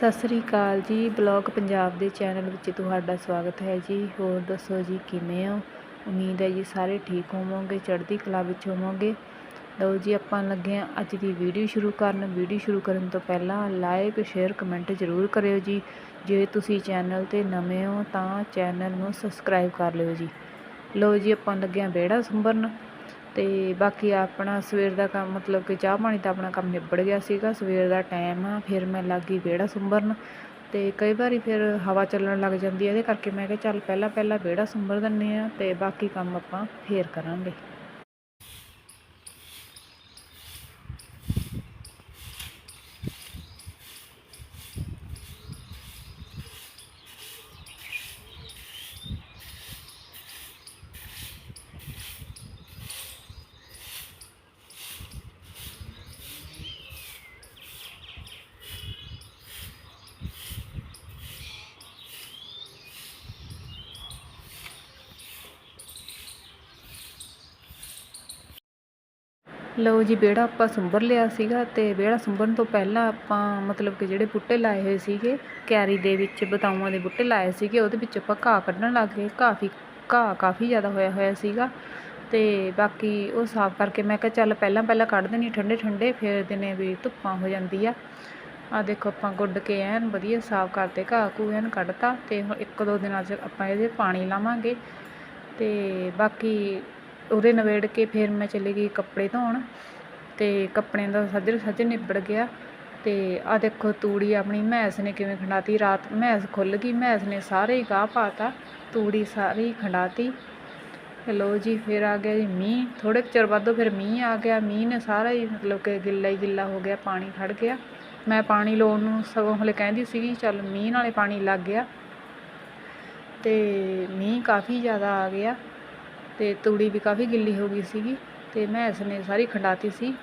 ਸਤਿ ਸ੍ਰੀ ਅਕਾਲ ਜੀ, ਬਲੌਗ ਪੰਜਾਬ ਦੇ ਚੈਨਲ ਵਿੱਚ ਤੁਹਾਡਾ ਸਵਾਗਤ ਹੈ ਜੀ। ਹੋਰ ਦੱਸੋ ਜੀ, ਕਿਵੇਂ ਹੋ? ਉਮੀਦ ਹੈ ਜੀ ਸਾਰੇ ਠੀਕ ਹੋਵੋਗੇ, ਚੜ੍ਹਦੀ ਕਲਾ ਵਿੱਚ ਹੋਵੋਗੇ। ਲਓ ਜੀ, ਆਪਾਂ ਲੱਗੇ ਹਾਂ ਅੱਜ ਦੀ ਵੀਡੀਓ ਸ਼ੁਰੂ ਕਰਨ। ਵੀਡੀਓ ਸ਼ੁਰੂ ਕਰਨ ਤੋਂ ਪਹਿਲਾਂ ਲਾਈਕ ਸ਼ੇਅਰ ਕਮੈਂਟ ਜ਼ਰੂਰ ਕਰਿਓ ਜੀ। ਜੇ ਤੁਸੀਂ ਚੈਨਲ ਤੇ ਨਵੇਂ ਹੋ ਤਾਂ ਚੈਨਲ ਨੂੰ ਸਬਸਕ੍ਰਾਈਬ ਕਰ ਲਿਓ ਜੀ। ਲਓ ਜੀ, ਆਪਾਂ ਲੱਗੇ ਹਾਂ ਵਿਹੜਾ ਸੰਭਰਨ। ਤੇ ਬਾਕੀ ਆਪਣਾ ਸਵੇਰ ਦਾ ਕੰਮ, ਮਤਲਬ ਕਿ ਚਾਹ ਪਾਣੀ ਦਾ ਆਪਣਾ ਕੰਮ ਨਿਬੜ ਗਿਆ ਸੀਗਾ, ਸਵੇਰ ਦਾ ਟਾਈਮ ਆ, ਫਿਰ ਮੈਂ ਲੱਗ ਗਈ ਵਿਹੜਾ ਸੁੰਬਰਨ ਤੇ ਕਈ ਵਾਰੀ ਫਿਰ ਹਵਾ ਚੱਲਣ ਲੱਗ ਜਾਂਦੀ ਹੈ ਇਹਦੇ ਕਰਕੇ ਮੈਂ ਕਿਹਾ ਚੱਲ ਪਹਿਲਾਂ ਪਹਿਲਾਂ ਵਿਹੜਾ ਸੁੰਬਰ ਦਿੰਨੇ ਆ ਤੇ ਬਾਕੀ ਕੰਮ ਆਪਾਂ ਫੇਰ ਕਰਾਂਗੇ। ਲਓ ਜੀ, ਵਿਹੜਾ ਆਪਾਂ ਸੁੰਬਰ ਲਿਆ ਸੀਗਾ ਤੇ ਵਿਹੜਾ ਸੁੰਬਰਨ ਤੋਂ ਪਹਿਲਾਂ ਆਪਾਂ ਮਤਲਬ ਕਿ ਜਿਹੜੇ ਬੂਟੇ ਲਾਏ ਹੋਏ ਸੀਗੇ ਕਿਆਰੀ ਦੇ ਵਿੱਚ, ਬਤਾਊਆਂ ਦੇ ਬੂਟੇ ਲਾਏ ਸੀਗੇ, ਉਹਦੇ ਵਿੱਚ ਆਪਾਂ ਘਾਹ ਕੱਢਣ ਲੱਗ ਗਏ। ਕਾਫੀ, ਘਾਹ ਕਾਫੀ ਜ਼ਿਆਦਾ ਹੋਇਆ ਹੋਇਆ ਸੀਗਾ ਤੇ ਬਾਕੀ ਉਹ ਸਾਫ਼ ਕਰਕੇ ਮੈਂ ਕਿਹਾ ਚੱਲ ਪਹਿਲਾਂ ਪਹਿਲਾਂ ਕੱਢ ਦੇਣੀ ਠੰਡੇ ਠੰਡੇ, ਫਿਰ ਦਿਨੇ ਵੀ ਧੁੱਪਾਂ ਹੋ ਜਾਂਦੀ ਆ। ਆ ਦੇਖੋ ਆਪਾਂ ਗੁੱਡ ਕੇ ਐਨ ਵਧੀਆ ਸਾਫ਼ ਕਰਤੇ, ਘਾਹ ਘੂ ਐਨ ਕੱਢਤਾ ਤੇ ਹੁਣ ਇੱਕ ਦੋ ਦਿਨਾਂ 'ਚ ਆਪਾਂ ਇਹਦੇ ਪਾਣੀ ਲਾਵਾਂਗੇ ਤੇ ਬਾਕੀ ਉਹਦੇ ਨਵੇੜ ਕੇ ਫਿਰ ਮੈਂ ਚਲੀ ਗਈ ਕੱਪੜੇ ਧੋਣ ਅਤੇ ਕੱਪੜਿਆਂ ਦਾ ਸੱਜਰ ਸੱਜ ਨਿਬੜ ਗਿਆ ਅਤੇ ਆ ਦੇਖੋ ਤੂੜੀ ਆਪਣੀ ਮੈਂਸ ਨੇ ਕਿਵੇਂ ਖੰਡਾਤੀ, ਰਾਤ ਮੈਸ ਖੁੱਲ ਗਈ, ਮੈਂਸ ਨੇ ਸਾਰੇ ਹੀ ਗਾਹ ਪਾਤਾ, ਤੂੜੀ ਸਾਰੀ ਖੰਡਾਤੀ। ਲਓ ਜੀ ਫਿਰ ਆ ਗਿਆ ਜੀ ਮੀਂਹ ਥੋੜੇ ਕੁ ਚਿਰ ਬਾਅਦੋਂ ਫਿਰ ਮੀਂਹ ਆ ਗਿਆ, ਮੀਂਹ ਨੇ ਸਾਰਾ ਹੀ ਮਤਲਬ ਕਿ ਗਿੱਲਾ ਹੀ ਗਿੱਲਾ ਹੋ ਗਿਆ, ਪਾਣੀ ਖੜ ਗਿਆ। ਮੈਂ ਪਾਣੀ ਲਾਉਣ ਨੂੰ ਸਗੋਂ ਹਲੇ ਕਹਿੰਦੀ ਸੀਗੀ, ਚੱਲ ਮੀਂਹ ਨਾਲੇ ਪਾਣੀ ਲੱਗ ਗਿਆ। ਤੇ ਮੀਂਹ ਕਾਫੀ ਜ਼ਿਆਦਾ ਆ ਗਿਆ। ਤੇ ਤੂੜੀ ਵੀ ਕਾਫੀ ਗਿੱਲੀ ਹੋ ਗਈ ਸੀਗੀ ਤੇ ਇਸ ਨੇ ਸਾਰੀ ਖੰਡਾਤੀ ਸੀ।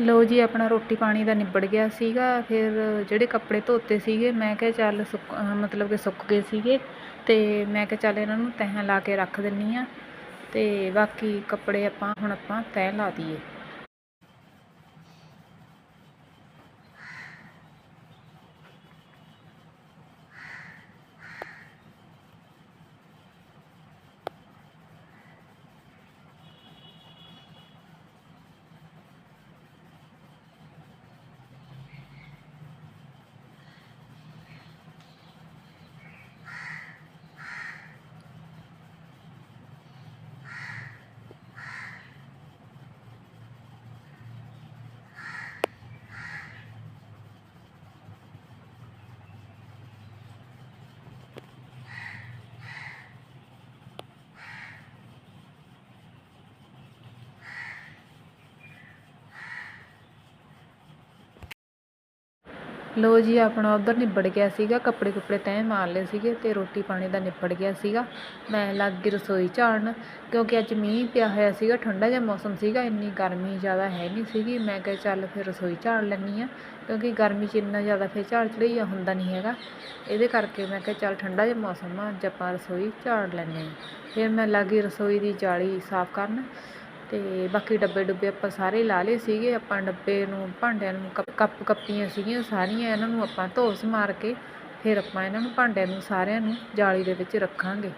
ਲਓ ਜੀ, ਆਪਣਾ ਰੋਟੀ ਪਾਣੀ ਦਾ ਨਿਬੜ ਗਿਆ ਸੀਗਾ। ਫਿਰ ਜਿਹੜੇ ਕੱਪੜੇ ਧੋਤੇ ਸੀਗੇ, ਮੈਂ ਕਿਹਾ ਚੱਲ ਸੁੱਕ, ਮਤਲਬ ਕਿ ਸੁੱਕ ਗਏ ਸੀਗੇ ਤੇ ਮੈਂ ਕਿਹਾ ਚੱਲ ਇਹਨਾਂ ਨੂੰ ਤਹਿ ਲਾ ਕੇ ਰੱਖ ਦਿੰਨੀ ਆ ਤੇ ਬਾਕੀ ਕੱਪੜੇ ਆਪਾਂ ਹੁਣ ਆਪਾਂ ਤਹਿ ਲਾ ਦਈਏ। ਲਓ ਜੀ, ਆਪਣਾ ਉਧਰ ਨਿਬੜ ਗਿਆ ਸੀਗਾ, ਕੱਪੜੇ ਕੁੱਪੜੇ ਤੈਅ ਮਾਰ ਲਏ ਸੀਗੇ ਤੇ ਰੋਟੀ ਪਾਣੀ ਦਾ ਨਿਬੜ ਗਿਆ ਸੀਗਾ। ਮੈਂ ਲੱਗ ਗਈ ਰਸੋਈ ਝਾੜਨ, ਕਿਉਂਕਿ ਅੱਜ ਮੀਂਹ ਪਿਆ ਹੋਇਆ ਸੀਗਾ, ਠੰਡਾ ਜਿਹਾ ਮੌਸਮ ਸੀਗਾ, ਇੰਨੀ ਗਰਮੀ ਜ਼ਿਆਦਾ ਹੈ ਨਹੀਂ ਸੀਗੀ। ਮੈਂ ਕਿਹਾ ਚੱਲ ਫਿਰ ਰਸੋਈ ਝਾੜ ਲੈਂਦੀ ਆ ਕਿਉਂਕਿ ਗਰਮੀ 'ਚ ਇੰਨਾ ਜ਼ਿਆਦਾ ਫਿਰ ਝਾੜ ਚੜਈਆ ਹੁੰਦਾ ਨਹੀਂ ਹੈਗਾ। ਇਹਦੇ ਕਰਕੇ ਮੈਂ ਕਿਹਾ ਚੱਲ ਠੰਡਾ ਜਿਹਾ ਮੌਸਮ ਆ, ਅੱਜ ਆਪਾਂ ਰਸੋਈ ਝਾੜ ਲੈਂਦੇ ਹਾਂ। ਫਿਰ ਮੈਂ ਲੱਗ ਗਈ ਰਸੋਈ ਦੀ ਜਾਲੀ ਸਾਫ਼ ਕਰਨ ਤੇ ਬਾਕੀ ਡੱਬੇ ਡੁੱਬੇ ਆਪਾਂ ਸਾਰੇ ਲਾ ਲਏ ਸੀਗੇ, ਆਪਾਂ ਡੱਬੇ ਨੂੰ, ਭਾਂਡਿਆਂ ਨੂੰ ਕੱਪ ਕੱਪ ਕੱਪੀਆਂ ਸੀਗੀਆਂ ਸਾਰੀਆਂ, ਇਹਨਾਂ ਨੂੰ ਆਪਾਂ ਧੋ ਸਮਾਰ ਕੇ, ਫਿਰ ਆਪਾਂ ਇਹਨਾਂ ਨੂੰ, ਭਾਂਡਿਆਂ ਨੂੰ ਸਾਰਿਆਂ ਨੂੰ ਜਾਲੀ ਦੇ ਵਿੱਚ ਰੱਖਾਂਗੇ।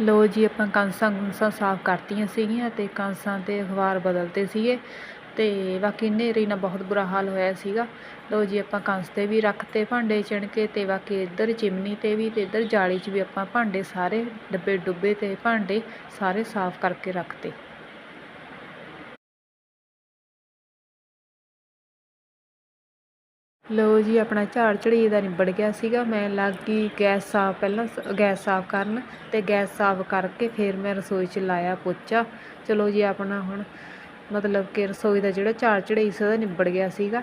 ਲਓ ਜੀ, ਆਪਾਂ ਕਾਂਸਾਂ ਕੁੰਸਾਂ ਸਾਫ਼ ਕਰਤੀਆਂ ਸੀਗੀਆਂ ਤੇ ਕਾਂਸਾਂ ਤੇ ਅਖਬਾਰ ਬਦਲਤੇ ਸੀਗੇ ਤੇ ਬਾਕੀ ਹਨੇਰੀ ਨਾਲ ਬਹੁਤ ਬੁਰਾ ਹਾਲ ਹੋਇਆ ਸੀਗਾ। ਲਓ ਜੀ, ਆਪਾਂ ਕੰਸ ਤੇ ਵੀ ਰੱਖਤੇ ਭਾਂਡੇ ਚਿਣ ਕੇ ਤੇ ਬਾਕੀ ਇੱਧਰ ਚਿਮਨੀ ਤੇ ਵੀ ਤੇ ਇੱਧਰ ਜਾਲੀ 'ਚ ਵੀ ਆਪਾਂ ਭਾਂਡੇ ਸਾਰੇ ਡੱਬੇ ਡੁੱਬੇ ਤੇ ਭਾਂਡੇ ਸਾਰੇ ਸਾਫ਼ ਕਰਕੇ ਰੱਖਤੇ। ਲਓ ਜੀ, ਆਪਣਾ ਝਾੜ ਝੜੀ ਦਾ ਨਿਬੜ ਗਿਆ ਸੀਗਾ। ਮੈਂ ਲੱਗ ਗਈ ਗੈਸ ਸਾਫ਼, ਪਹਿਲਾਂ ਗੈਸ ਸਾਫ਼ ਕਰਨ ਤੇ ਗੈਸ ਸਾਫ਼ ਕਰਕੇ ਫਿਰ ਮੈਂ ਰਸੋਈ 'ਚ ਲਾਇਆ ਪੋਚਾ। ਚਲੋ ਜੀ, ਆਪਣਾ ਹੁਣ ਮਤਲਬ ਕਿ ਰਸੋਈ ਦਾ ਜਿਹੜਾ ਝਾੜ ਚੜ੍ਹਾਈ ਸੀ, ਉਹਦਾ ਨਿਬੜ ਗਿਆ ਸੀਗਾ।